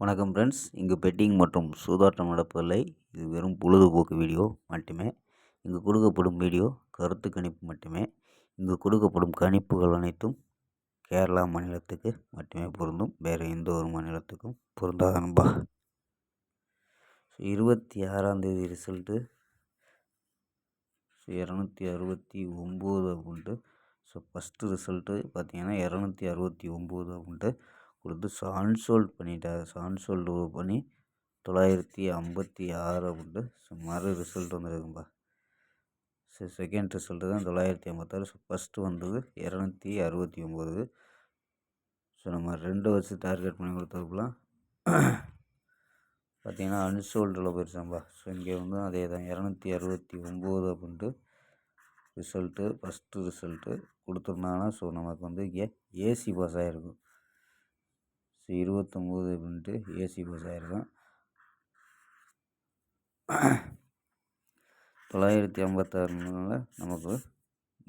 வணக்கம் ஃப்ரெண்ட்ஸ் இங்கு பெட்டிங் மற்றும் சூதாட்டம் நடப்பதில்லை. இது வெறும் பொழுதுபோக்கு வீடியோ மட்டுமே. இங்கு கொடுக்கப்படும் வீடியோ கருத்து கணிப்பு மட்டுமே. இங்கு கொடுக்கப்படும் கணிப்புகள் அனைத்தும் கேரளா மாநிலத்துக்கு மட்டுமே பொருந்தும். வேறு எந்த ஒரு மாநிலத்துக்கும் பொருந்தாத நண்பா. இருபத்தி ஆறாம் தேதி ரிசல்ட்டு ஸோ இரநூத்தி அறுபத்தி ஒம்பது அப்படின்ட்டு ஸோ ஃபஸ்ட்டு ரிசல்ட்டு பார்த்தீங்கன்னா இரநூத்தி அறுபத்தி ஒம்பது அப்படின்ட்டு கொடுத்து சான்சோல்ட் பண்ணிட்டார். சான்சோல்ட் அன்சோல்டு பண்ணி தொள்ளாயிரத்தி ஐம்பத்தி ஆறு அப்படின்ட்டு சுமார் ரிசல்ட் வந்துருக்கும்பா. ஸோ செகண்ட் ரிசல்ட்டு தான் தொள்ளாயிரத்தி ஐம்பத்தாறு. ஸோ ஃபஸ்ட்டு வந்தது இரநூத்தி அறுபத்தி ஒம்பது ஸோ நம்ம ரெண்டு வருஷம் டார்கெட் பண்ணி கொடுத்ததுக்குலாம் பார்த்தீங்கன்னா அன்சோல்டில் போயிருச்சாம்பா. ஸோ இங்கே வந்து அதே தான் இரநூத்தி அறுபத்தி ஒம்பது அப்படின்ட்டு ரிசல்ட்டு ஃபஸ்ட்டு ரிசல்ட்டு கொடுத்துருந்தாங்கன்னா ஸோ நமக்கு வந்து இங்கே ஏசி பாஸ் ஆகிருக்கும் ஸோ இருபத்தொம்போது அப்படின்ட்டு ஏசி பஸ் ஆயிருக்கும் தொள்ளாயிரத்தி ஐம்பத்தாறுனால நமக்கு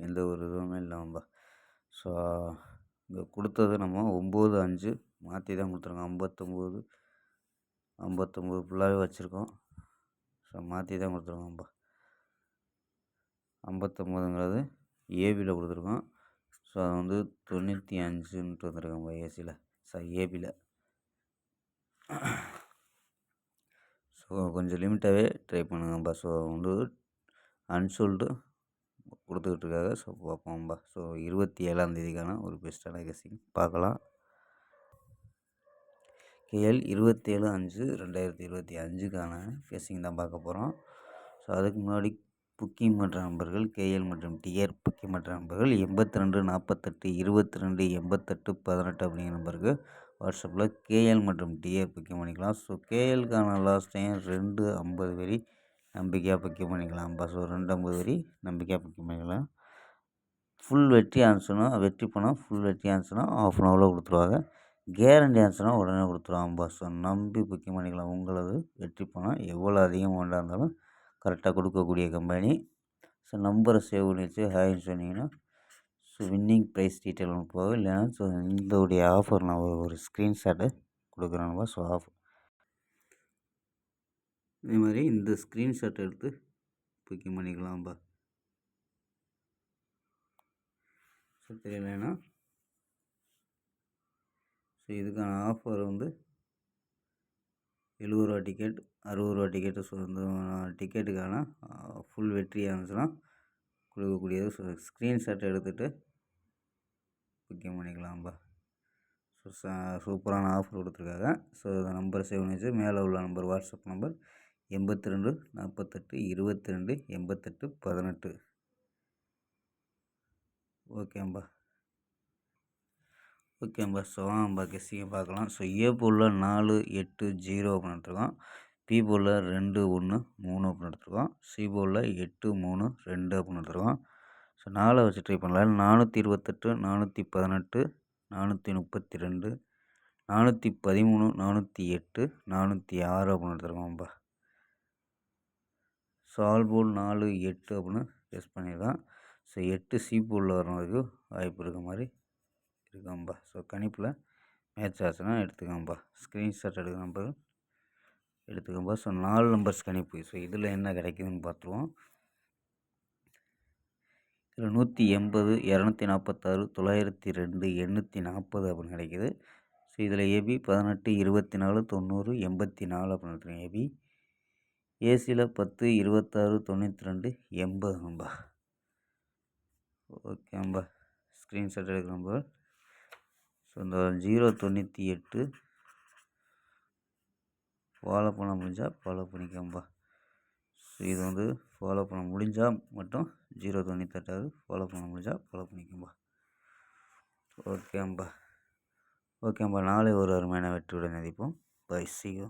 எந்த ஒரு இதுவுமே இல்லாமப்பா. ஸோ இங்கே கொடுத்தது நம்ம ஒம்பது அஞ்சு மாற்றி தான் கொடுத்துருக்கோம். ஐம்பத்தொம்போது ஐம்பத்தொம்போது ஃபுல்லாகவே வச்சுருக்கோம். ஸோ மாற்றி தான் கொடுத்துருக்கோம்ப்பா. ஐம்பத்தொம்போதுங்கிறது ஏபியில் கொடுத்துருக்கோம். ஸோ அது வந்து தொண்ணூற்றி அஞ்சுன்ட்டு வந்திருக்கோம்ப்பா ஏசியில் சாரி ஏபியில் ஸோ கொஞ்சம் லிமிட்டாகவே ட்ரை பண்ணுங்கப்பா. ஸோ வந்து அன்சோல்டு கொடுத்துக்கிட்டுருக்காங்க. ஸோ பார்ப்போம்ப்பா ஸோ இருபத்தி ஏழாந்தேதிக்கான ஒரு பெஸ்ட்டான கெஸ்ஸிங் பார்க்கலாம். கேஎல் இருபத்தேழு அஞ்சு ரெண்டாயிரத்தி இருபத்தி அஞ்சுக்கான கேசிங் தான் பார்க்க போகிறோம் ஸோ அதுக்கு முன்னாடி புக்கிங் பண்ணுற நண்பர்கள் கேஎல் மற்றும் டிஆர் புக்கிங் பண்ணுற நண்பர்கள் எண்பத்தி ரெண்டு நாற்பத்தெட்டு இருபத்தி ரெண்டு எண்பத்தெட்டு பதினெட்டு அப்படிங்கிற நம்பருக்கு வாட்ஸ்அப்பில் கேஎல் மற்றும் டிஆர் புக்கிங் பண்ணிக்கலாம். ஸோ கேஎலுக்கான லாஸ்ட் டைம் ரெண்டு ஐம்பது வரி நம்பிக்கையாக புக்கிங் பண்ணிக்கலாம். ஸோ ரெண்டு ஐம்பது வரி நம்பிக்கையாக புக்கிங் பண்ணிக்கலாம். ஃபுல் வெற்றி ஆன்சர்னா வெற்றி பணம் ஃபுல் வெற்றி ஆன்சர்னா ஆஃப் அன் ஹவரில் கொடுத்துருவாங்க. கேரண்டி ஆன்சர்னா உடனே கொடுத்துருவாங்க. பாஸ் நம்பி புக்கிங் பண்ணிக்கலாம். உங்களது வெற்றி பணம் எவ்வளோ அதிகம் இருந்தாலும் கரெக்டாக கொடுக்கக்கூடிய கம்பெனி. ஸோ நம்பரை சேவ் பண்ணி வச்சு ஹாய்னு சொன்னீங்கன்னா ஸோ வின்னிங் ப்ரைஸ் டீட்டெயில் ஒன்று போகும். இல்லைன்னா ஸோ இந்தோடைய ஆஃபர் நான் ஒரு ஸ்க்ரீன்ஷாட்டை கொடுக்குறேன்ப்பா ஸோ ஆஃபர் இதே மாதிரி இந்த ஸ்க்ரீன்ஷாட் எடுத்து புக்கிங் பண்ணிக்கலாம்ப்பா ஸோ தெரியலைன்னா ஸோ இதுக்கான ஆஃபர் வந்து எழுபது ரூபா டிக்கெட் அறுபது ரூபா டிக்கெட்டு ஸோ இந்த டிக்கெட்டுக்கான ஃபுல் வெற்றி இருந்துச்சுன்னா கொடுக்கக்கூடியது ஸோ ஸ்க்ரீன்ஷாட் எடுத்துகிட்டு புக்கிங் பண்ணிக்கலாம்ப்பா ஸோ சூப்பரான ஆஃபர் கொடுத்துருக்காங்க. ஸோ அந்த நம்பர் சேவ் பண்ணி மேலே உள்ள நம்பர் வாட்ஸ்அப் நம்பர் எண்பத்தி ரெண்டு நாற்பத்தெட்டு இருபத்தி ரெண்டு எண்பத்தெட்டு பதினெட்டு. ஓகேம்பா ஓகேம்பா ஸோ நம்ம கெஸ்டிங்கை பார்க்கலாம் ஸோ ஏ போலில் நாலு எட்டு ஜீரோ அப்படின்னு எடுத்துருக்கோம் பி போலில் ரெண்டு ஒன்று மூணு அப்படின்னு எடுத்துருக்கோம் சி போலில் எட்டு மூணு ரெண்டு அப்படின்னு எடுத்துருக்கோம் ஸோ நாலை வச்சு ட்ரை பண்ணலாம். நானூற்றி இருபத்தெட்டு நானூற்றி பதினெட்டு நானூற்றி முப்பத்தி ரெண்டு நானூற்றி பதிமூணு நானூற்றி எட்டு நானூற்றி ஆறு அப்படின்னு எடுத்துருக்கோம்ப்பா ஸோ ஆல் போல் நாலு எட்டு அப்படின்னு டெஸ்ட் பண்ணியிருக்கான் ஸோ எட்டு சி போலில் வரவங்களுக்கு வாய்ப்பு இருக்க மாதிரி எடுத்துக்கோம்பா. ஸோ கணிப்பில் மேட்ச் ஆச்சுன்னா எடுத்துக்கோம்பா. ஸ்க்ரீன்ஷாட் எடுக்க நம்பர் எடுத்துக்கோம்பா. ஸோ நாலு நம்பர்ஸ் கணிப்பு. ஸோ இதில் என்ன கிடைக்குதுன்னு பார்த்துருவோம் இதில் நூற்றி எண்பது இரநூத்தி நாற்பத்தாறு தொள்ளாயிரத்தி ரெண்டு எண்ணூற்றி நாற்பது அப்படின்னு கிடைக்கிது. ஸோ இதில் ஏபி பதினெட்டு இருபத்தி நாலு தொண்ணூறு எண்பத்தி நாலு அப்படின்னு எடுத்துருக்கேன். ஏபி ஏசியில் பத்து இருபத்தாறு தொண்ணூற்றி ரெண்டு எண்பது நம்பா ஓகேம்பா ஸ்க்ரீன்ஷாட் எடுக்கிற இந்த ஜீரோ தொண்ணூற்றி எட்டு ஃபாலோ பண்ண முடிஞ்சால் ஃபாலோ பண்ணிக்கோம்பா. ஸோ இது வந்து ஃபாலோ பண்ண முடிஞ்சால் மட்டும் ஜீரோ தொண்ணூத்தெட்டாவது ஃபாலோ பண்ண முடிஞ்சால் ஃபாலோ பண்ணிக்கோம்பா. ஓகேம்பா ஓகேம்பா நாளை ஒரு அருமையான வெற்றியுடன் நினைப்போம் பை சி யூ